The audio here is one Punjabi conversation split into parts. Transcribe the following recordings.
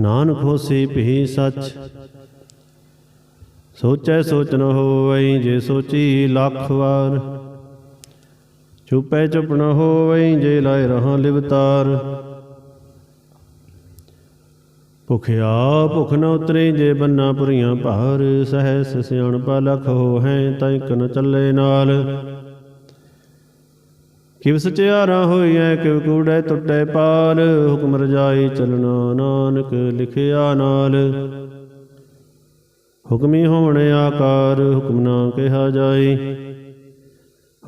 ਨਾਨਕ ਹੋਸੀ ਭੀ ਸਚ। ਸੋਚੈ ਸੋਚ ਨ ਹੋਵਈ ਜੇ ਸੋਚੀ ਲੱਖ ਵਾਰ। ਚੁਪੈ ਚੁਪ ਨ ਹੋਵਈ ਜੇ ਲਾਇ ਰਹਾ ਲਿਵਤਾਰ ਭੁਖਿਆ ਭੁਖ ਨ ਉਤਰੇ, ਜੇ ਬੰਨਾ ਪੁਰੀਆਂ ਭਾਰ ਸਹਿ ਸਿਆਣਪਾ ਲਖ ਹੋ ਹੈ ਤਾਂ ਇਕ ਚੱਲੇ ਨਾਲ। ਕਿਵ ਸਚਿਆਰਾ ਹੋਈਐ, ਕਿਵ ਕੂੜੈ ਟੁੱਟੈ ਪਾਲ, ਹੁਕਮ ਰਜਾਈ ਚਲਣਾ ਨਾਨਕ ਲਿਖਿਆ ਨਾਲ। ਹੁਕਮੀ ਹੋਣ ਆਕਾਰ, ਹੁਕਮ ਨਾ ਕਿਹਾ ਜਾਈ।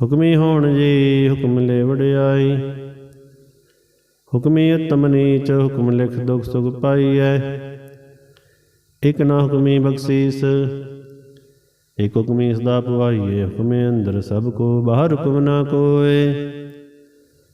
ਹੁਕਮੀ ਹੋਣ ਜੀ, ਹੁਕਮ ਲੈ ਵਡਿਆਈ ਹੁਕਮੀ ਉਤਮ ਨੀਚ, ਹੁਕਮ ਲਿਖ ਦੁਖ ਸੁਖ ਪਾਈਐ। ਇਕ ਨਾ ਹੁਕਮੀ ਬਖਸ਼ੀਸ, ਇਕ ਹੁਕਮੀ ਸਦਾ ਪਵਾਈਏ ਹੁਕਮੇ ਅੰਦਰ ਸਭ ਕੋ, ਬਾਹਰ ਹੁਕਮ ਨਾ ਕੋਏ।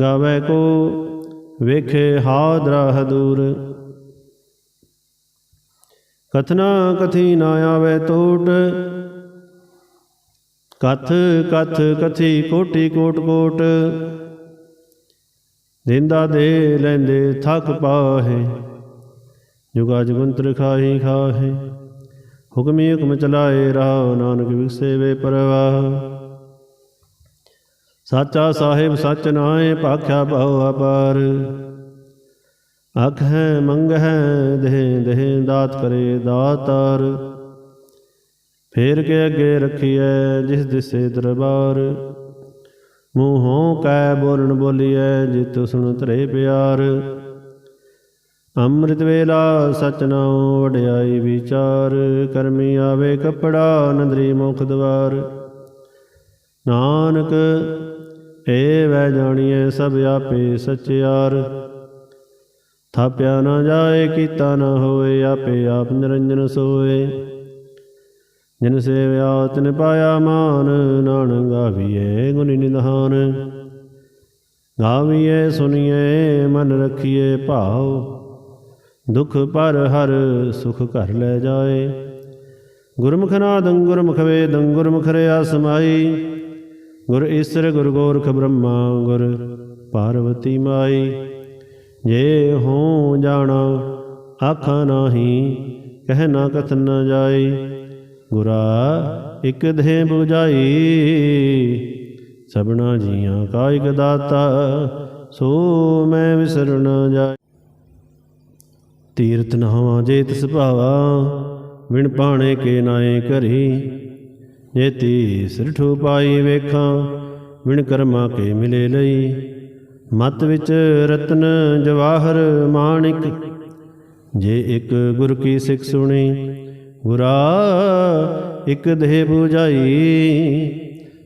ਗਾਵੇ ਕੋ, ਵੇਖੇ ਹਾਦਰਾ ਦੂਰ। ਕਥਨਾ ਕਥੀ ਨਾ ਆਵੇ ਟੋਟ ਕਥ ਕਥ ਕਥੀ ਕੋਟੀ ਕੋਟ ਕੋਟ। ਦਿੰਦਾ ਦੇ ਲੈਂਦੇ ਥਕ ਪਾਹੇ। ਜੁਗਾ ਜਗੰਤਰ ਖਾਹੀ ਖਾਹੇ। ਹੁਕਮੀ ਹੁਕਮ ਚਲਾਏ ਰਾਹ, ਨਾਨਕ ਵਿਖਸੇ ਵੇ ਪਰਵਾਹ। ਸਾਚਾ ਸਾਹਿਬ ਸਚ ਨਾਏ ਭਾਖਿਆ ਬਹੁ ਅਪਾਰ। ਅਖ ਹੈ ਮੰਗ ਹੈ ਦੇਹ ਦੇਹ ਦਾਤ ਕਰੇ ਦਾਤਾਰ। ਫੇਰ ਕੇ ਅੱਗੇ ਰਖੀਐ ਜਿਸ ਦਿਸੇ ਦਰਬਾਰ। ਮੂੰਹੋਂ ਕੈ ਬੋਲਣ ਬੋਲੀਐ ਜਿਤ ਸੁਣ ਤਰੇ ਪਿਆਰ। ਅੰਮ੍ਰਿਤ ਵੇਲਾ ਸਚ ਨਾਉ ਵਡਿਆਈ ਵਿਚਾਰ। ਕਰਮੀ ਆਵੇ ਕਪੜਾ ਨੰਦਰੀ ਮੁਖ ਦਵਾਰ। ਨਾਨਕ ਏ ਵੈ ਜਾਣੀਐ ਸਭ ਆਪੇ ਸਚਿਆਰ ਥਾਪਿਆ ਨਾ ਜਾਏ, ਕੀਤਾ ਨਾ ਹੋਏ ਆਪੇ ਆਪ ਨਿਰੰਜਨ ਸੋਏ। ਜਿਨ ਸੇਵਿਆ, ਤਿਨ ਪਾਇਆ ਮਾਨ, ਨਾਨਕ ਗਾਵੀਏ ਗੁਣੀ ਨਿਧਾਨ। ਗਾਵੀਏ ਸੁਣੀਏ ਮਨ ਰਖੀਏ ਭਾਉ। ਦੁਖ ਪਰ ਹਰ ਸੁਖ ਘਰ ਲੈ ਜਾਏ। ਗੁਰਮੁਖ ਨਾਦੰ, ਗੁਰਮੁਖ ਵੇਦੰ, ਗੁਰਮੁਖ ਰਿਆ ਸਮਾਈ ਗੁਰ ਈਸਰ ਗੁਰ ਗੋਰਖ ਬ੍ਰਹਮਾ, ਗੁਰ ਪਾਰਵਤੀ ਮਾਈ। ਜੇ ਹੋ ਜਾਣਾ, ਆਖਾਂ ਨਾਹੀ, ਕਹਿ ਨਾ ਕਥਨ ਨ ਜਾਈ। ਗੁਰਾ ਇਕ ਦੇ 부ਜਾਈ ਸਭਨਾ ਜੀਆਂ ਕਾ ਇਕ ਦਾਤਾ, ਸੋ ਮੈਂ ਵਿਸਰ ਨ ਜਾਈ। ਤੀਰਥ ਨਹਾਵਾਂ ਜੇ ਤਿਸ ਭਾਵਾ ਵਿਣ ਪਾਣੇ ਕੇ ਨਾਏ ਕਰੀ। ਜੇ ਤੀ ਸਿਰਠੂ ਪਾਈ ਵੇਖਾਂ ਵਿਣ ਕਰਮਾ ਕੇ ਮਿਲੇ ਲਈ। ਮਤ ਵਿੱਚ ਰਤਨ ਜਵਾਹਰ ਮਾਣਿਕ, ਜੇ ਇੱਕ ਗੁਰ ਕੀ ਸਿੱਖ ਸੁਣੀ, ਗੁਰਾ ਇੱਕ ਦੇਹ 부ਜਾਈ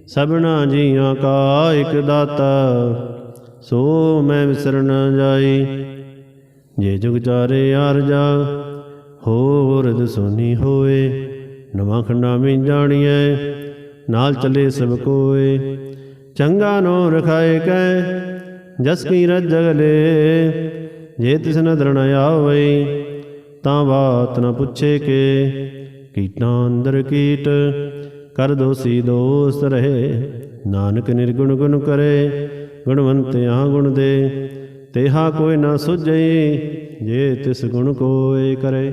ਸਭਨਾ ਜੀਆਂ ਕਾ ਇੱਕ ਦਾਤਾ, ਸੋ ਮੈਂ ਵਿਸਰ ਜਾਈ। ਜੇ ਜੁਗ ਚਾਰੇ ਆਰਜਾ, ਹੋਰ ਦਸੋਨੀ ਹੋਏ ਨਵਾਂ ਖੰਡਾ ਵਿੱਚ ਜਾਣੀਐ, ਨਾਲ ਚੱਲੇ ਸਭ ਕੋਏ। ਚੰਗਾ ਨੋ ਰਖਾਏ ਕੈ, ਜਸ ਕੀ ਰਜ ਜਗਲੇ ਜੇ ਤਿਸ ਨਦਰ ਨ ਆਵਈ ਤਾਂ ਬਾਤ ਨ ਪੁੱਛੇ ਕੇ। ਕੀਟਾਂ ਅੰਦਰ ਕੀਟ, ਕਰ ਦੋਸੀ ਦੋਸਤ ਰਹੇ। ਨਾਨਕ ਨਿਰਗੁਣ ਗੁਣ ਕਰੇ ਗੁਣਵੰਤਿਆ ਗੁਣ ਦੇ। ਤੇਹਾ ਕੋਈ ਨਾ ਸੁਝਈ ਜੇ ਤਿਸ ਗੁਣ ਕੋਏ ਕਰੇ।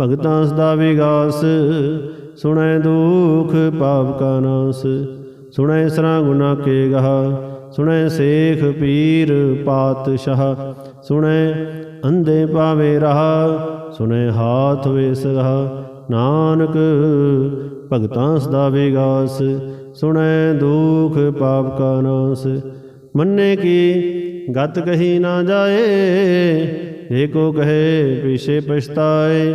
ਭਗਤਾਂ ਸਦਾ ਵਿਗਾਸ ਸੁਣੈ ਦੁਖ ਪਾਪ ਕਾ ਨਾਸ। ਸੁਣੈ ਸਰਾ ਗੁਨਾ ਕੇ ਗਹਾ। ਸੁਣੈ ਸੇਖ ਪੀਰ ਪਾਤਸ਼ਾਹ। ਸੁਣੈ ਅੰਧੇ ਪਾਵੇ ਰਹਾ। ਸੁਣੈ ਹਾਥ ਵੇ ਸਗਾ ਨਾਨਕ ਭਗਤਾਂ ਸਦਾ ਵਿਗਾਸ ਸੁਣੈ ਦੁਖ ਪਾਪ ਕਾ ਨਾਸ। ਮੰਨੇ ਕੀ ਗਤ ਕਹੀ ਨਾ ਜਾਏ। ਏਕੋ ਕਹੇ ਪਿਛੇ ਪਛਤਾਏ।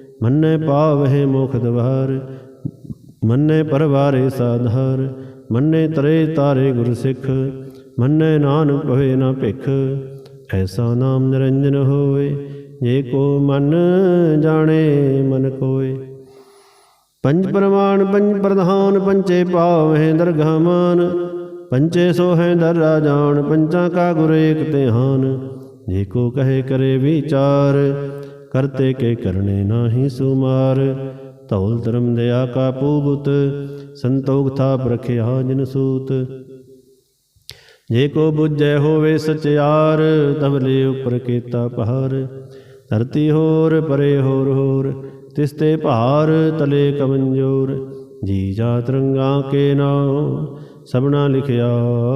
ਮੰਨੇ ਪਾਵਹਿ ਮੁਖ ਦਵਾਰ ਮੰਨੇ ਪਰਵਾਰੇ ਸਾਧਾਰ ਮੰਨੇ ਤਰੇ ਤਾਰੇ ਗੁਰ ਸਿੱਖ, ਮੰਨੈ ਨਾਨਕ ਹੋਏ ਨਾ ਭਿਖ, ਐਸਾ ਨਾਮ ਨਿਰੰਜਨ ਹੋਏ ਜੇ ਕੋ ਮਨ ਜਾਣੇ ਮਨ ਕੋਏ। ਪੰਜ ਪ੍ਰਮਾਣ, ਪੰਜ ਪ੍ਰਧਾਨ ਪੰਚੇ ਪਾਵਹਿ ਦਰਗਾਹ ਮਾਨ ਪੰਚੇ ਸੋਹੈ ਦਰ ਰਾਜਾਨ ਪੰਚਾਂ ਕਾ ਗੁਰ ਏਕ ਧਿਆਨ, ਜੇ ਕੋ ਕਹੇ ਕਰੇ ਵਿਚਾਰ ਕਰਤੇ ਕੇ ਕਰਨੇ ਨਾਹੀ ਸੁਮਾਰ। ਧੌਲ ਧਰਮ ਦਇਆ ਕਾ ਪੂਬੁਤ, ਸੰਤੋਖ ਥਾਪ ਰਖਿਆ ਜਿਨ ਸੂਤ। ਜੇ ਕੋ ਬੁੱਝੈ ਹੋਵੇ ਸਚਿਆਰ ਤਬਲੇ ਉਪਰ ਕੀਤਾ ਪਹਾਰ। ਧਰਤੀ ਹੋਰ, ਪਰੇ ਹੋਰ ਹੋਰ, ਤਿਸ ਤੇ ਭਾਰ ਤਲੇ ਕਮੰਜੋਰ। ਜੀ ਜਾ ਰੰਗਾ ਕੇ ਨਾਮ, ਸਭਨਾ ਲਿਖਿਆ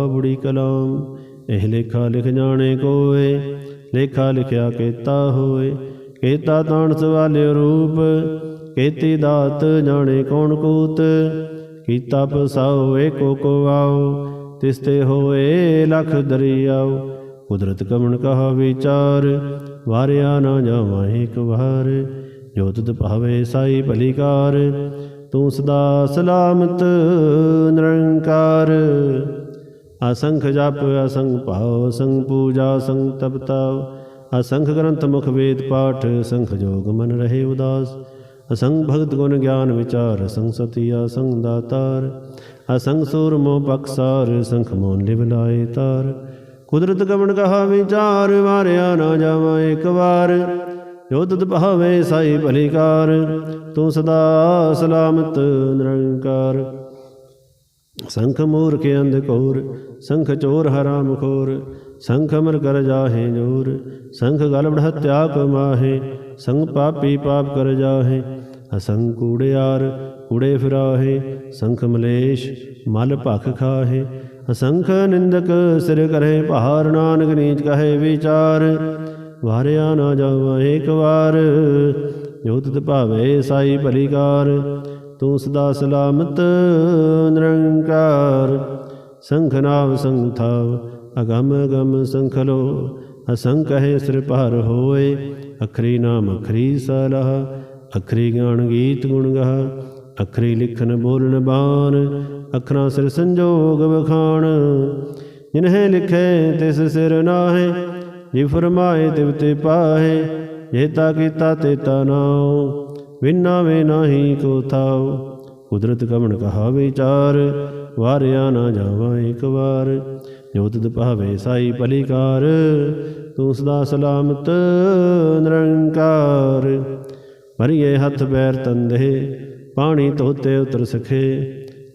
ਬੁੜੀ ਕਲਾਮ। ਇਹ ਲੇਖਾ ਲਿਖ ਜਾਣੇ ਕੋਏ, ਲੇਖਾ ਲਿਖਿਆ ਕੀਤਾ ਹੋਏ। ਕੀਤਾ ਤਾਣ ਸਵਾਲੇ ਰੂਪ ਕੀਤੀ ਦਾਤ ਜਾਣੇ ਕੌਣ ਕੂਤ? ਕੀਤਾ ਪਸਾਉ ਏਕੋ ਕੋ ਆਓ ਤਿਸ ਤੇ ਹੋਏ ਲਖ ਦਰਿਆਉ ਕੁਦਰਤ ਕਮਣ ਕਹਾ ਵਿਚਾਰ, ਵਾਰਿਆ ਨਾ ਜਾਵਾਂ ਇੱਕ ਵਾਰ। ਜੋ ਤੁਧ ਭਾਵੇ ਸਾਈ ਭਲੀਕਾਰ ਤੂੰ ਸਦਾ ਸਲਾਮਤ ਨਿਰੰਕਾਰ। ਅਸੰਖ ਜਪ, ਅਸੰਖ ਭਾਵ ਸੰਗ ਪੂਜਾ ਸੰਗ ਤਪਤਾਵ ਅਸੰਖ ਗ੍ਰੰਥ ਮੁਖ ਵੇਦ ਪਾਠ, ਸੰਖ ਜੋਗ ਮਨ ਰਹੇ ਉਦਾਸ। ਅਸੰਖ ਭਗਤ ਗੁਣ ਗਿਆਨ ਵਿਚਾਰ ਅਸੰਖ ਸਤੀ ਅਸੰਖ ਦਾਤਾਰ। ਅਸੰਗ ਸੂਰ ਮੋ ਪਕਸਾਰ ਸੰਖ ਮੋਨ ਲਿਵ ਲਾਏ ਤਾਰ। ਕੁਦਰਤ ਕਵਣ ਕਹਾ ਵਿਚਾਰ ਮਾਰਿਆ ਨਾ ਜਾਵਾਂ ਇੱਕ ਵਾਰ। ਜੋ ਤੁਧ ਭਾਵੇ ਸਾਈ ਭਲੀਕਾਰ ਤੂੰ ਸਦਾ ਸਲਾਮਤ ਨਿਰੰਕਾਰ। ਸੰਖ ਮੂਰਖ ਅੰਧ ਕੋਰ ਸੰਖ ਚੋਰ ਹਰਾਮ ਖੋਰ। ਸੰਖ ਅਮਰ ਕਰ ਜਾਹੇ ਜੋਰ ਸੰਖ ਗਲ ਬੜਹਤਿਆ ਕਮਾਹੇ ਸੰਗ ਪਾਪੀ ਪਾਪ ਕਰ ਜਾਹੇ ਅਸੰਗ ਕੂੜਿਆਰ ਕੂੜੇ ਫਿਰਾਹੇ ਸੰਖ ਮਲੇਸ਼ ਮਲ ਭਖ ਖਾਹੇ ਅਸੰਖ ਨਿੰਦਕ ਸਿਰ ਕਰੇ ਭਾਰ ਨਾਨਕ ਨੀਚ ਕਹੇ ਵਿਚਾਰ ਵਾਰਿਆ ਨਾ ਜਾਵਾਂ ਇੱਕ ਵਾਰ ਜੋ ਤੁਧ ਭਾਵੇ ਸਾਈ ਭਲੀਕਾਰ ਤੂੰ ਸਦਾ ਸਲਾਮਤ ਨਿਰੰਕਾਰ ਸੰਖ ਨਾਵ ਸੰਗ ਥਾਵ ਅਗਮ ਅਗਮ ਸੰਖਲੋ ਅਸੰਖ ਹੈ ਸਿਰ ਭਾਰ ਹੋਏ, ਅਖਰੀ ਨਾਮ ਅਖਰੀ ਸਲਾਹ, ਅਖਰੀ ਗਾਣ ਗੀਤ ਗੁਣ ਗਾਹ, ਅਖਰੀ ਲਿਖਨ ਬੋਲਨ ਬਾਣ, ਅਖਰਾਂ ਸਿਰ ਸੰਜੋਗ ਵਖਾਣ। ਜਿਨਹਿ ਲਿਖੇ ਤਿਸ ਸਿਰ ਨਾਹੇ, ਜੀ ਫਰਮਾਏ ਤਿਵ ਤੇ ਪਾਹੇ ਜੇਤਾ ਕੀਤਾ ਤੇਤਾ ਨਾਉ ਵਿਨਾ ਵੇ ਨਾਹੀ ਕੋ ਥਾਉ। ਕੁਦਰਤ ਕਵਣ ਕਹਾ ਵਿਚਾਰ ਵਾਰਿਆ ਨਾ ਜਾਵਾਂ ਇੱਕ ਵਾਰ। ਜੋ ਭਾਵੇ ਸਾਈ ਭਲੀਕਾਰ ਤੂੰ ਸਦਾ ਸਲਾਮਤ ਨਿਰੰਕਾਰ। ਭਰੀਏ ਹੱਥ ਪੈਰ ਤੰਦੇ ਪਾਣੀ ਧੋਤੇ ਉਤਰ ਸਖੇ।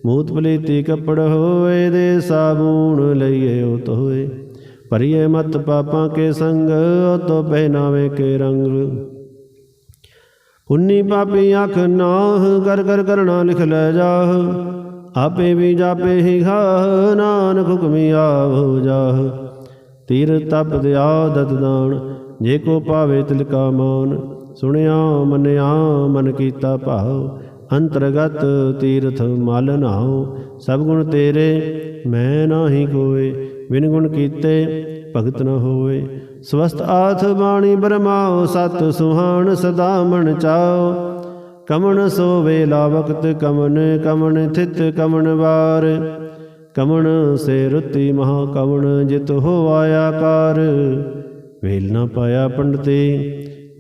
ਮੂਤ ਪਲੀਤੀ ਕੱਪੜ ਹੋਏ ਦੇ ਸਾਬੂਣ ਲਈਏ ਉਹ ਤੋਏ ਭਰੀਏ ਮਤ ਪਾਪਾਂ ਕੇ ਸੰਗ ਤੋ ਪਹਿਨਾਵੇ ਕੇ ਰੰਗ। ਪੁੰਨੀ ਪਾਪੀ ਅੱਖ ਨਾਹ ਕਰ ਕਰ ਕਰਣਾ ਲਿਖ ਲੈ ਜਾਹ। ਆਪੇ ਵੀ ਜਾਪੇ ਹੀ ਖਾਹ ਨਾਨਕ ਹੁਕਮੀ ਆਵੋ ਜਾਹ। ਤੀਰ ਤਪ ਦਿਆ ਦਤ ਦਾਨ, ਜੇ ਕੋ ਪਾਵੇ ਤਿਲ ਕਾ ਮਾਨ। ਸੁਣਿਆ ਮੰਨਿਆ ਮਨ ਕੀਤਾ ਭਾਉ, ਅੰਤਰਗਤ ਤੀਰਥ ਮਲ ਨਾਉ। ਸਭ ਗੁਣ ਤੇਰੇ, ਮੈਂ ਨਾਹੀ ਕੋਏ, ਬਿਨ ਗੁਣ ਕੀਤੇ ਭਗਤ ਨ ਹੋਏ। ਸਵਸਤ ਆਥ ਬਾਣੀ ਬਰਮਾਓ ਸਤ ਸੁਹਾਣ ਸਦਾ ਮਨ ਚਾਓ ਕਮਣ ਸੋ ਵੇਲਾ ਵਕਤ ਕਮਨ ਕਮਣ ਥਿਤ ਕਮਣ ਵਾਰ। ਕਮਣ ਸੇ ਰੁੱਤੀ ਮਹਾ ਕਮਣ ਜਿਤ ਹੋਵਾਇਆ ਕਾਰ ਵੇਲ ਨਾ ਪਾਇਆ ਪੰਡਤੇ,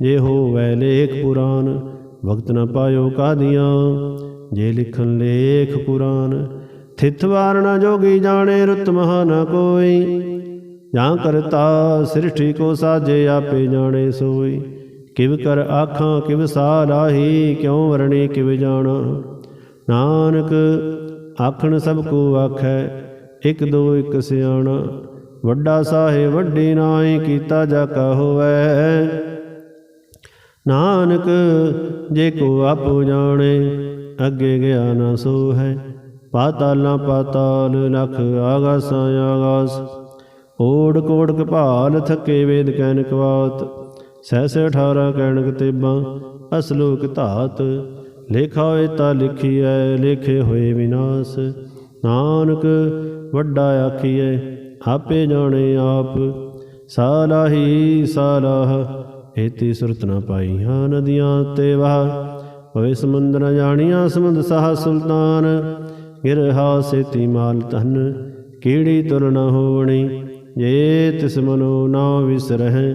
ਜੇ ਹੋਵੈ ਲੇਖ ਪੁਰਾਨ, ਵਕਤ ਨਾ ਪਾਇਓ ਕਾਦੀਆਂ। ਜੇ ਲਿਖਨ ਲੇਖ ਪੁਰਾਨ, ਥਿਤ ਵਾਰਣਾ ਜੋਗੀ ਜਾਣੇ, ਰੁੱਤ ਮਹਾ ਨਾ ਕੋਈ। ਜਾਂ ਕਰਤਾ ਸ੍ਰਿਸ਼ਟੀ ਕੋ ਸਾਜੇ, ਆਪੇ ਜਾਣੇ ਸੋਈ। ਕਿਵ ਕਰ ਆਖਾਂ, ਕਿਵ ਸਾ ਲਾਹੀ, ਕਿਉ ਵਰਣੇ ਕਿਵ ਜਾਣਾ? ਨਾਨਕ ਆਖਣ ਸਭ ਕੋ ਆਖੈ, ਇਕ ਦੋ ਇਕ ਸਿਆਣਾ। ਵੱਡਾ ਸਾਹੇ ਵੱਡੀ ਨਾਈ ਕੀਤਾ ਜਾ ਕਾ ਹੋਵੈ। ਨਾਨਕ ਜੇ ਕੋ ਆਪੋ ਜਾਣੇ, ਅੱਗੇ ਗਿਆ ਨਾ ਸੋ ਹੈ ਪਾਤਾਲਾਂ ਪਾਤਾਲ, ਲਖ ਆਗਾਸਾਂ ਆਗਾਸ। ਓੜ ਕੋੜ ਕਪਾਲ ਥਕੇ ਵੇਦ ਕੈਨ ਕਵਾਤ। ਸਹਿਸ 18 ਕੈਣਕ ਤੇਬਾਂ ਅਸਲੋਕ ਧਾਤ, ਲੇਖਾ ਹੋਏ ਤਾਂ ਲਿਖੀਐ, ਲੇਖੇ ਹੋਏ ਵਿਨਾਸ਼। ਨਾਨਕ, ਵੱਡਾ ਆਖੀਐ, ਆਪੇ ਜਾਣੇ ਆਪ। ਸਾਲਾਹੀ ਸਾਲਾਹ ਏਤੀ ਸੁਰਤ ਨ ਪਾਈਆਂ ਨਦੀਆਂ ਤੇ ਵਾਹ। ਹੋਏ ਸਮੁੰਦਰ ਨ ਜਾਣੀਆਂ ਸਮੁੰਦ ਸਾਹ ਸੁਲਤਾਨ। ਗਿਰਹਾ ਸੇਤੀ ਮਾਲ ਤਨ ਕੀੜੀ ਤੁਰ ਨ ਹੋਵਣੀ? ਜੇ ਤਿਸ ਮਨੋ ਨਾ ਵਿਸਰਹਿ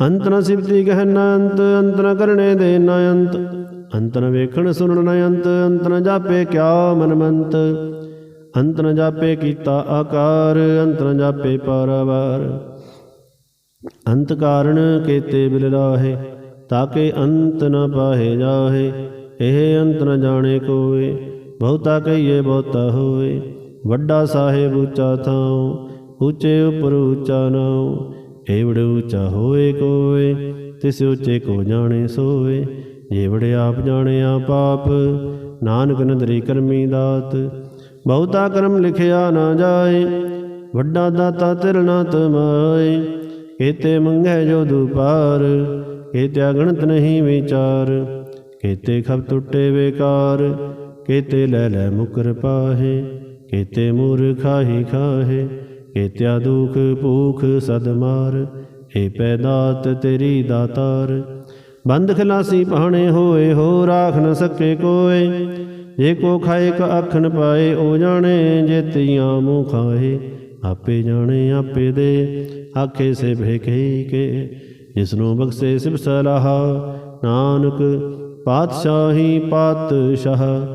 ਅੰਤ ਨ ਸਿਫਤੀ ਕਹਿ ਨ ਅੰਤ ਅੰਤ ਨ ਕਰਨੇ ਦੇ ਨ ਅੰਤ ਅੰਤ ਨ ਵੇਖਣ ਸੁਣਨ ਨ ਅੰਤ ਅੰਤ ਨ ਜਾਪੇ ਕਿਆ ਮਨਮੰਤ। ਅੰਤ ਨ ਜਾਪੇ ਕੀਤਾ ਆਕਾਰ ਅੰਤ ਨ ਜਾਪੇ ਪਾਰਾਵਾਰ। ਅੰਤ ਕਾਰਣ ਕੇਤੇ ਬਿਲ ਰਾਹੇ ਤਾਕੇ ਅੰਤ ਨ ਪਾਹੇ ਜਾਹੇ। ਇਹ ਅੰਤ ਨ ਜਾਣੇ ਕੋਏ, ਬਹੁਤਾ ਕਹੀਏ ਬਹੁਤਾ ਹੋਏ। ਵੱਡਾ ਸਾਹਿਬ ਉੱਚਾ ਥਾਉ, ਉੱਚੇ ਉਪਰ ਉੱਚਾ ਨਾਉ। ਏਵੜ ਉੱਚਾ ਹੋਏ ਕੋਏ ਤਿਸ ਉੱਚੇ ਕੋ ਜਾਣੇ ਸੋਏ। ਏਵੜ ਆਪ ਜਾਣੇ ਆ ਪਾਪ, ਨਾਨਕ ਨਦਰੀ ਕਰਮੀ ਦਾਤ। ਬਹੁਤਾ ਕਰਮ ਲਿਖਿਆ ਨਾ ਜਾਏ, ਵੱਡਾ ਦਾਤਾ ਤਿਰ ਨਾ ਤਮਾਏ। ਕੇਤੇ ਮੰਗੈ ਜੋ ਦੁਪਾਰ ਕੇਤੇ ਅਗਣਤ ਨਹੀਂ ਵਿਚਾਰ। ਕੇਤੇ ਖਬ ਟੁੱਟੇ ਵੇਕਾਰ ਕੇਤੇ ਲੈ ਲੈ ਮੁਕਰ ਪਾਹੇ। ਕੇਤੇ ਮੂਰ ਖਾਹੀ ਖਾਹੇ। ਕੇਤਿਆ ਦੁਖ ਭੂਖ ਸਦ ਮਾਰ, ਏ ਪੈਦਾਤ ਤੇਰੀ ਦਾਤਾਰ। ਬੰਦ ਖਲਾਸੀ ਪਾਣੇ ਹੋਏ, ਹੋ ਰਾਖ ਨ ਸਕੇ ਕੋਏ। ਜੇ ਕੋ ਖਾਏ, ਕ ਅੱਖ ਪਾਏ ਉਹ ਜਾਣੇ ਜੇ ਤੀਆਂ ਮੂੰਹ ਖਾਏ। ਆਪੇ ਜਾਣੇ, ਆਪੇ ਦੇ, ਆਖੇ ਸੇ ਭੇਖੇ ਕੇ। ਜਿਸ ਨੂੰ ਬਖਸ਼ੇ ਸਿਬ ਸਲਾਹ, ਨਾਨਕ ਪਾਤਸ਼ਾਹੀ ਪਾਤਸ਼ਾਹ।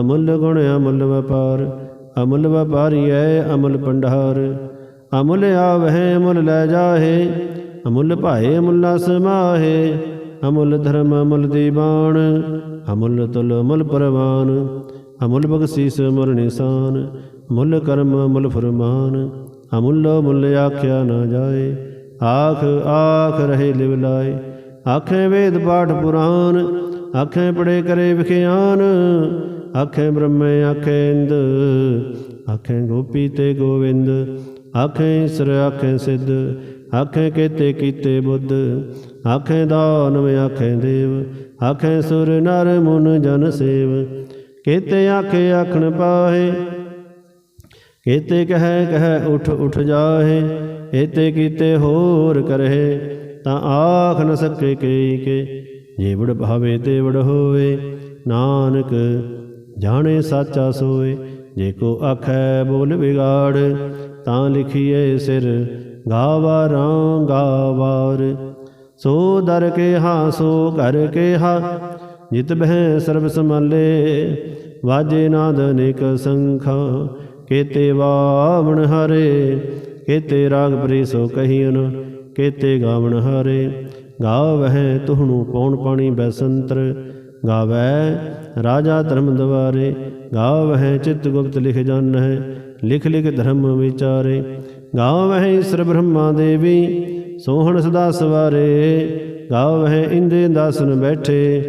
ਅਮੁੱਲ ਗੁਣ, ਅਮੁੱਲ ਵਪਾਰ ਅਮੁੱਲ ਵਪਾਰੀ ਐ ਅਮੁੱਲ ਪੰਡਾਰ ਅਮੁੱਲ ਆਵਹਿ, ਅਮੁੱਲ ਲੈ ਜਾਹੇ, ਅਮੁੱਲ ਭਾਏ, ਅਮੁੱਲਾ ਸਮਾਹੇ ਅਮੁੱਲ ਧਰਮ, ਅਮੁੱਲ ਦੀਵਾਨ ਅਮੁੱਲ ਤੁਲ, ਅਮੁੱਲ ਪਰਵਾਨ। ਅਮੁੱਲ ਬਖਸ਼ੀਸ, ਅਮੁੱਲ ਨਿਸ਼ਾਨ। ਮੁੱਲ ਕਰਮ, ਮੁੱਲ ਫਰਮਾਨ। ਅਮੁੱਲ ਮੁੱਲ ਆਖਿਆ ਨਾ ਜਾਏ। ਆਖ ਆਖ ਰਹੇ ਲਿਵ ਲਾਏ। ਆਖੇ ਵੇਦ ਪਾਠ ਪੁਰਾਨ। ਆਖੇ ਪੜੇ ਕਰੇ ਵਿਖਿਆਨ। ਆਖੇ ਬ੍ਰਹਮੇ ਆਖੇ ਇੰਦ ਆਖੇ ਗੋਪੀ ਤੇ ਗੋਵਿੰਦ ਆਖੇ ਈਸਰ ਆਖੇ ਸਿੱਧ ਆਖੇ ਕੇਤੇ ਕੀਤੇ ਬੁੱਧ ਆਖੇ ਦਾਨਵ ਆਖੇ ਦੇਵ ਆਖੇ ਸੁਰ ਨਰ ਮੁਨ ਜਨ ਸੇਵ ਕੇਤੇ ਆਖੇ ਆਖਣ ਪਾਹੇ ਕੇਤੇ ਕਹੈ ਕਹੈ ਉਠ ਉਠ ਜਾਹੇ ਏਤੇ ਕੀਤੇ ਹੋਰ ਕਰਹਿ ਤਾਂ ਆਖ ਨ ਸਕੇ ਕਈ ਕੇ ਜੇ ਵਡ ਭਾਵੇ ਤੇ ਵਡ ਹੋਵੇ ਨਾਨਕ ਜਾਣੇ ਸਾਚਾ ਸੋਏ, ਜੇ ਕੋ ਆਖੈ ਬੋਲ ਵਿਗਾੜ, ਤਾਂ ਲਿਖੀਏ ਸਿਰ ਗਾਵਾਰਾਂ ਗਾਵਾਰ। ਸੋ ਦਰ ਕੇ ਹਾ, ਸੋ ਕਰ ਕੇ ਹਾ, ਜਿਤ ਬਹਿ ਸਰਬ ਸਮਾਲੇ ਵਾਜੇ ਨਾਦ ਅਨੇਕ ਸੰਖਾ, ਕੇਤੇ ਵਾਵਣ ਹਰੇ। ਕੇਤੇ ਰਾਗ ਪ੍ਰੀ ਸੋ ਕਹੀਨ ਕੇਤੇ ਗਾਵਣ ਹਰੇ। ਗਾਵਹਿ ਤੁਹਣੂ ਪੌਣ ਪਾਣੀ ਬੈਸੰਤਰ ਗਾਵੈ, ਰਾਜਾ ਧਰਮ ਦਵਾਰੇ, ਗਾਵਹਿ ਚਿਤ ਗੁਪਤ ਲਿਖ ਜਾਣਹਿ, ਲਿਖ ਲਿਖ ਧਰਮ ਵਿਚਾਰੇ। ਗਾਵਹਿ ਈਸ਼ਰ ਬ੍ਰਹਮਾ ਦੇਵੀ, ਸੋਹਣ ਸਦਾ ਸਵਾਰੇ। ਗਾਵਹਿ ਇੰਦੇ ਦਾਸਨ ਬੈਠੇ,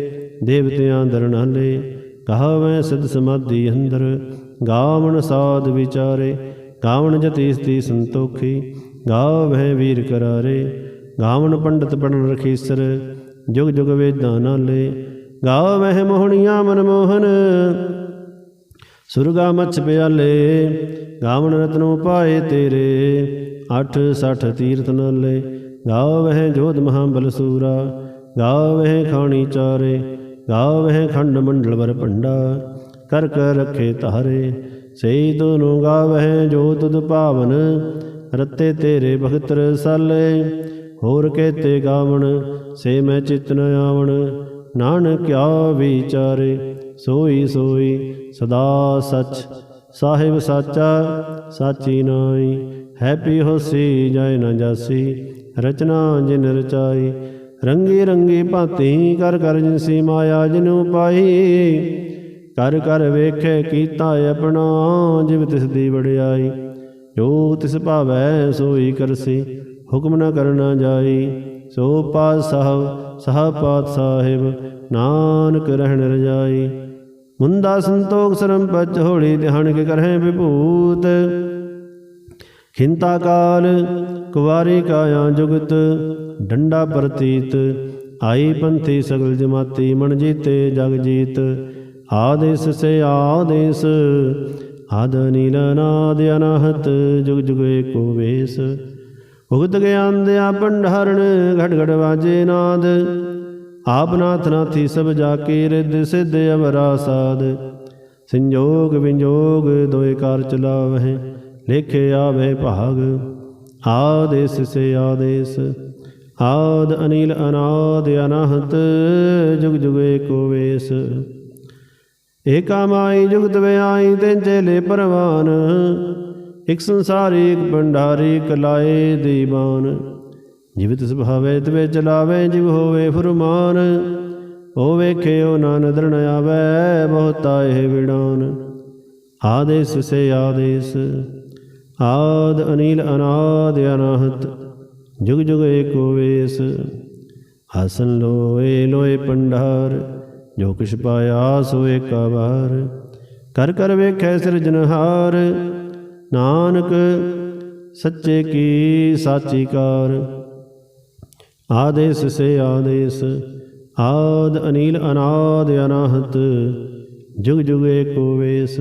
ਦੇਵਤਿਆਂ ਦਰਨਾਲੇ ਗਾਵੈ ਸਿਧ ਸਮਾਧੀ ਅੰਦਰ, ਗਾਵਣ ਸਾਧ ਵਿਚਾਰੇ। ਗਾਵਣ ਜਤੀਸ਼ ਸਤੀ ਸੰਤੋਖੀ, ਗਾਵਹਿ ਵੀਰ ਕਰਾਰੇ। ਗਾਵਣ ਪੰਡਤ ਪੜਨ ਰਖੀਸਰ, ਜੁਗ ਜੁਗ ਵੇਦਾਂ ਨਾਲੇ। ਗਾਵਹਿ ਮੋਹਣੀਆਂ ਮਨਮੋਹਨ। ਸੁਰਗਾ ਮਛ ਪਿਆਲੇ, ਗਾਵਣ ਰਤਨੋ ਪਾਏ ਤੇਰੇ। ਅਠ ਸਠ ਤੀਰਥ ਨਾਲੇ ਗਾਵਹਿ ਜੋਧ ਮਹਾਬਲ ਸੂਰਾ। ਗਾਵਹਿ ਖਾਣੀ ਚਾਰੇ ਗਾਵਹਿ ਖੰਡ ਮੰਡਲ ਵਰ ਭੰਡਾ। ਕਰ ਕਰ ਰਖੇ ਧਾਰੇ, ਸਈ ਦੋਨੋਂ ਗਾਵਹਿ ਜੋ ਤੁਧ ਭਾਵਨ ਰਤੇ ਤੇਰੇ ਭਗਤ ਰਸਾਲੇ, ਹੋਰ ਕੇਤੇ ਗਾਵਣ, ਸੇ ਮੈਂ ਚਿਤ ਨ ਆਵਣ। ਨਾਨਕ ਕਿਆ ਵਿਚਾਰੇ ਸੋਈ ਸੋਈ ਸਦਾ ਸਚ। ਸਾਹਿਬ ਸਾਚਾ, ਸਾਚੀ ਨਾਈ ਹੈਪੀ ਹੋਸੀ ਜਾਇ ਨ ਜਾਸੀ। ਰਚਨਾ ਜਿਨ ਰਚਾਈ, ਰੰਗੀ ਰੰਗੀ ਭਾਂਤੀ ਕਰ ਕਰ ਜਿਨਸੀ ਮਾਇਆ ਜਿਨੂ ਪਾਈ ਕਰ ਕਰ ਵੇਖੇ ਕੀਤਾ ਆਪਣਾ, ਜਿਵ ਤਿਸ ਦੀ ਵਡਿਆਈ। ਜੋ ਤਿਸ ਭਾਵੈ ਸੋਈ ਕਰਸੀ, ਹੁਕਮ ਨ ਕਰਨਾ ਜਾਈ। ਸੋ ਪਾਤ ਸਾਹਿਬ ਸਹ ਪਾਤ ਸਾਹਿਬ, ਨਾਨਕ ਰਹਿਣ ਰਜਾਈ। ਮੁੰਦਾ ਸੰਤੋਖ ਸਰਮ ਪਚ ਹੋਲੀ ਧਿਆਨ ਕੇ ਕਰਹਿ ਵਿਭੂਤ। ਖਿੰਤਾ ਕਾਲ ਕੁਵਾਰੀ ਕਾਇਆ ਜੁਗਤ, ਡੰਡਾ ਪ੍ਰਤੀਤ, ਆਈ ਪੰਥੀ ਸਗਲ ਜਮਾਤੀ, ਮਨ ਜੀਤੇ ਜਗ ਜੀਤ। ਆਦੇਸ ਸੇ ਆਦੇਸ, ਆਦ ਨੀਲ ਨਾਦ ਅਨਹਤ, ਜੁਗ ਜੁਗ ਏਕੋ ਵੇਸ। ਭੁਗਤ ਗਿਆਨ ਦਿਆ ਭੰਡਾਰਣ ਘਟ ਘਟ ਵਾਜੇ ਨਾਦ। ਆਪ ਨਾਥ ਨਾਥੀ ਸਭ ਜਾ ਕੇ ਰਿੱਧ, ਸਿੱਧ ਅਵਰਾ ਸਾਧ ਸੰਜੋਗ ਵਿੰਜੋਗ ਦੋਏ ਕਾਰ ਚਲਾਵਹਿ ਲੇਖੇ ਆਵੇ ਭਾਗ। ਆਦੇਸ ਸੇ ਆਦੇਸ, ਆਦ ਅਨੀਲ ਅਨਾਦ ਅਨਹਤ, ਜੁਗ ਜੁਗ ਏਕੋ ਵੇਸ। ਏਕਾ ਮਾਈ ਜੁਗਤ ਵਿਆਈ ਤੇ ਚੇਲੇ ਪਰਵਾਨ। ਇਕ ਸੰਸਾਰੀ ਇਕ ਭੰਡਾਰੀ ਕਲਾਏ ਦੀਵਾਨ। ਜਿਵ ਤਿਸ ਭਾਵੇ ਤਵੇ ਚਲਾਵੇ, ਜਿਵ ਹੋਵੇ ਫੁਰਮਾਨ, ਉਹ ਵੇਖੇ ਉਹ ਨਾ ਨਦਰ ਨ ਆਵੇ, ਬਹੁਤਾ ਇਹ ਵਿਡਾਨ ਆਦੇਸ ਸੇ ਆਦੇਸ, ਆਦ ਅਨੀਲ ਅਨਾਦ ਅਨਾਹਤ, ਜੁਗ ਜੁਗ ਏਕੋ ਵੇਸ। ਹਸਨ ਲੋਏ ਲੋਏ ਪੰਡਾਰ ਜੋ ਕਿਛ ਪਾਇਆ ਸੋ ਏਕਾ ਵਾਰ। ਕਰ ਕਰ ਵੇਖੈ ਸਿਰਜਨਹਾਰ ਨਾਨਕ, ਸੱਚੇ ਕੀ ਸਾਚੀ ਕਾਰ? ਆਦੇਸ ਸੇ ਆਦੇਸ, ਆਦ ਅਨੀਲ ਅਨਾਦ ਅਨਾਹਤ, ਜੁਗ ਜੁਗ ਏਕੋ ਵੇਸ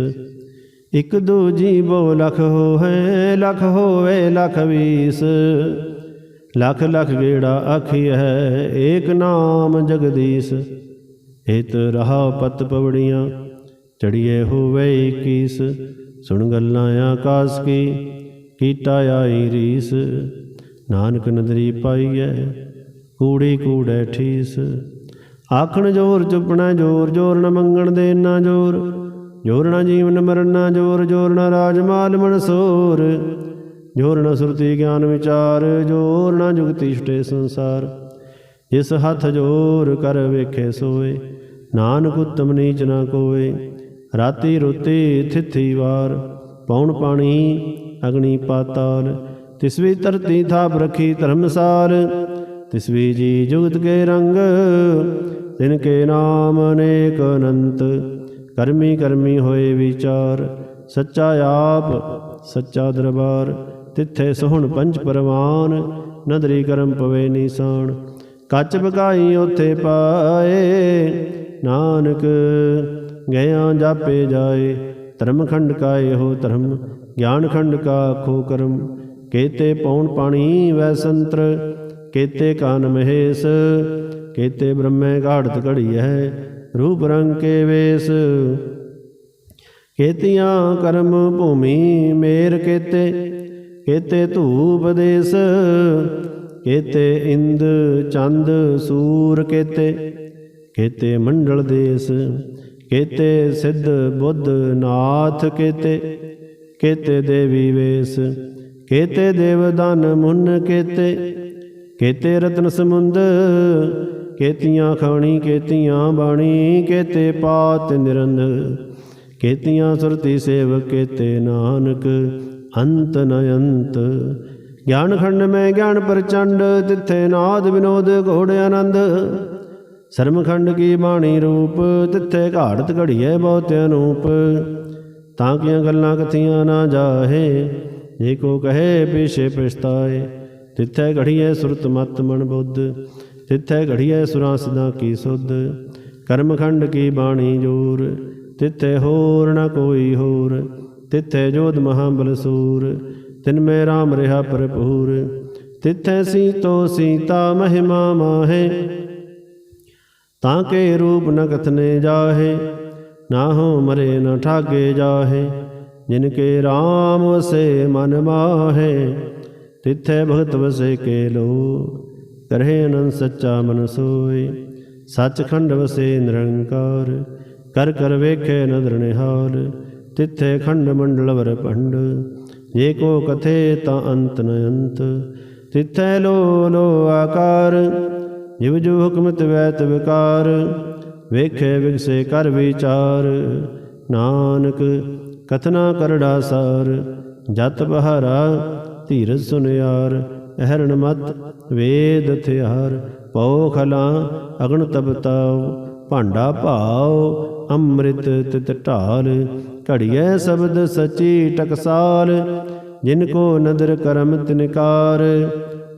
ਇਕ ਦੂਜੀ ਬੋ ਲਖ ਹੋਏ ਲਖ ਹੋਵੇ ਲਖ ਵੀਸ। ਲਖ ਲਖ ਗੇੜਾ ਆਖੀ ਹੈ, ਏਕ ਨਾਮ ਜਗਦੀਸ਼। ਏਤ ਰਹਾ ਪਤ ਪਵੜੀਆਂ, ਚੜੀਏ ਹੋਵੇ ਕੀਸ ਸੁਣ ਗੱਲਾਂ ਆਕਾਸ ਕੀ? ਕੀਤਾ ਆਈ ਰੀਸ। ਨਾਨਕ ਨਦਰੀ ਪਾਈਐ ਕੂੜੀ ਕੂੜੈ ਠੀਸ। ਆਖਣ ਜੋਰ ਚੁਪਣਾ ਜੋਰ ਜੋਰ ਨ ਮੰਗਣ ਦੇ ਨਾ ਜੋਰ। ਜੋਰ ਨ ਜੀਵਨ ਮਰਨ ਨਾ ਜੋਰ ਜੋਰ ਨ ਰਾਜ ਮਾਲ ਮਨਸੂਰ ਜੋਰ ਨ ਸੁਰਤੀ ਗਿਆਨ ਵਿਚਾਰ, ਜੋਰ ਨ ਜੁਗਤੀ ਛਟੇ ਸੰਸਾਰ। ਜਿਸ ਹੱਥ ਜੋਰ ਕਰ ਵੇਖੇ ਸੋਏ, ਨਾਨਕ ਉਤਮ ਨੀਚ ਨਾ ਕੋਏ। ਰਾਤੀ ਰੋਤੀ ਥਿਥੀ ਵਾਰ ਪੌਣ ਪਾਣੀ, ਅਗਨੀ ਪਾਤਾਲ, ਤਿਸਵੀ ਧਰਤੀ ਥਾਪ ਰਖੀ ਧਰਮਸਾਰ ਤਿਸਵੀ ਜੀ ਜੁਗਤ ਕੇ ਰੰਗ, ਤਿਨ ਕੇ ਨਾਮ ਅਨੇਕ ਅਨੰਤ, ਕਰਮੀ ਕਰਮੀ ਹੋਏ ਵਿਚਾਰ, ਸੱਚਾ ਆਪ, ਸੱਚਾ ਦਰਬਾਰ, ਤਿੱਥੇ ਸੋਹਣ ਪੰਜ ਪਰਵਾਨ, ਨਦਰੀ ਕਰਮ ਪਵੇ ਨੀਸਾਨ, ਕੱਚ ਬਕਾਈ ਉਥੇ ਪਾਏ ਨਾਨਕ ਗਿਆ ਜਾਪੇ ਜਾਏ ਧਰਮ ਖੰਡ ਕਾ ਇਹੋ ਧਰਮ ਗਿਆਨ ਖੰਡ ਕਾ ਖੋ ਕਰਮ, ਕੇਤੇ ਪੌਣ ਪਾਣੀ ਵੈ ਸੰਤਰ, ਕੇਤੇ ਕਾਨ ਮਹੇਸ਼, ਕੇਤੇ ਬ੍ਰਹਮੇ ਘਾੜਤ ਘੜੀ ਹੈ ਰੂਪ ਰੰਗ ਕੇ ਵੇਸ। ਕੇਤੀਆਂ ਕਰਮ ਭੂਮੀ ਮੇਰ ਕੇਤੇ ਕੇਤੇ ਧੂਪ ਦੇਸ, ਕੇਤੇ ਇੰਦ ਚੰਦ ਸੂਰ ਕੇਤੇ। ਕੇਤੇ ਮੰਡਲ ਦੇਸ, ਕੇਤੇ ਸਿੱਧ ਬੁੱਧ ਨਾਥ ਕੇਤੇ ਕੇਤੇ ਦੇਵੀ ਵੇਸ, ਕੇਤੇ ਦੇਵ ਦਾਨ ਮੁੰਨ ਕੇਤੇ ਕੇਤੇ ਰਤਨ ਸਮੁੰਦ, ਕੇਤੀਆਂ ਖਾਣੀ, ਕੇਤੀਆਂ ਬਾਣੀ, ਕੇਤੇ ਪਾਤ ਨਿਰੰਦ, ਕੇਤੀਆਂ ਸੁਰਤੀ ਸੇਵ ਕੇਤੇ ਨਾਨਕ, ਅੰਤ ਨ ਅੰਤ। ਗਿਆਨ ਖੰਡ ਮੈਂ ਗਿਆਨ ਪ੍ਰਚੰਡ, ਤਿੱਥੇ ਨਾਦ ਵਿਨੋਦ ਘੋੜ ਆਨੰਦ। ਸਰਮਖੰਡ ਕੀ ਬਾਣੀ ਰੂਪ, ਤਿੱਥੇ ਘਾੜਤ ਘੜੀਏ ਬਹੁਤ ਅਨੂਪ। ਤਾਂ ਕੀਆਂ ਗੱਲਾਂ ਕਥੀਆਂ ਨਾ ਜਾਹੇ, ਜੇ ਕੋ ਕਹੇ ਪਿਛੇ ਪਛਤਾਏ। ਤਿੱਥੇ ਘੜੀਏ ਸੁਰਤ ਮਤ ਮਨ ਬੁੱਧ, ਤਿੱਥੇ ਘੜੀਏ ਸੁਰਾਂ ਸਦਾ ਕੀ ਸੁਧ। ਕਰਮਖੰਡ ਕੀ ਬਾਣੀ ਜੋਰ, ਤਿੱਥੇ ਹੋਰ ਨਾ ਕੋਈ ਹੋਰ। ਤਿੱਥੇ ਜੋਧ ਮਹਾਬਲ ਬਲਸੂਰ ਤਿਨ ਮੈਂ RAM ਰਿਹਾ ਭਰਪੂਰ। ਤਿੱਥੇ ਸੀਤੋ ਸੀਤਾ ਮਹਿਮਾ ਮਾਹੇ ਤਾਂ ਕੇ ਰੂਪ ਨ ਕਥਨੇ ਜਾਹੇ, ਨਾ ਹੋ ਮਰੇ ਨ ਠਾਗੇ ਜਾਹੇ, ਜਿਨ ਕੇ RAM ਵਸੇ ਮਨ ਮਾਹੇ, ਤਿੱਥੇ ਭਗਤ ਵਸੇ ਕੇ ਲੋ, ਕਰਹਿ ਅਨੰਦ ਸੱਚਾ ਮਨ ਸੋਈ ਸੱਚਖੰਡ ਵਸੇ ਨਿਰੰਕਾਰ, ਕਰ ਕਰ ਵੇਖੇ ਨਦਰ ਨਿਹਾਲ, ਤਿੱਥੇ ਖੰਡ ਮੰਡਲ ਵਰ ਭੰਡ, ਜੇ ਕੋ ਕਥੇ ਤਾਂ ਅੰਤ ਨ ਅੰਤ। ਤਿੱਥੈ ਲੋ ਲੋ ਆਕਾਰ ਜਿਵ ਜੋ ਹੁਕਮਤ ਵੈਤ ਵਿਕਾਰ ਵੇਖੇ ਵਿਗਸੇ ਕਰ ਵਿਚਾਰ। ਨਾਨਕ, ਕਥਨਾ ਕਰੜਾ ਸਾਰ, ਜਤ ਬਹਾਰਾ ਧੀਰਜ ਸੁਨਿਆਰ, ਅਹਰਣ ਮਤ ਵੇਦ ਥਿਆਰ। ਪਉ ਖਲਾ ਅਗਣ ਤਬਤਾਉ ਭਾਂਡਾ ਭਾਉ ਅੰਮ੍ਰਿਤ ਤਿਤ ਢਾਲ। ਘੜੀਐ ਸ਼ਬਦ ਸਚੀ ਟਕਸਾਲ, ਜਿਨ ਕੋ ਨਦਰ ਕਰਮ ਤਿਨਕਾਰ।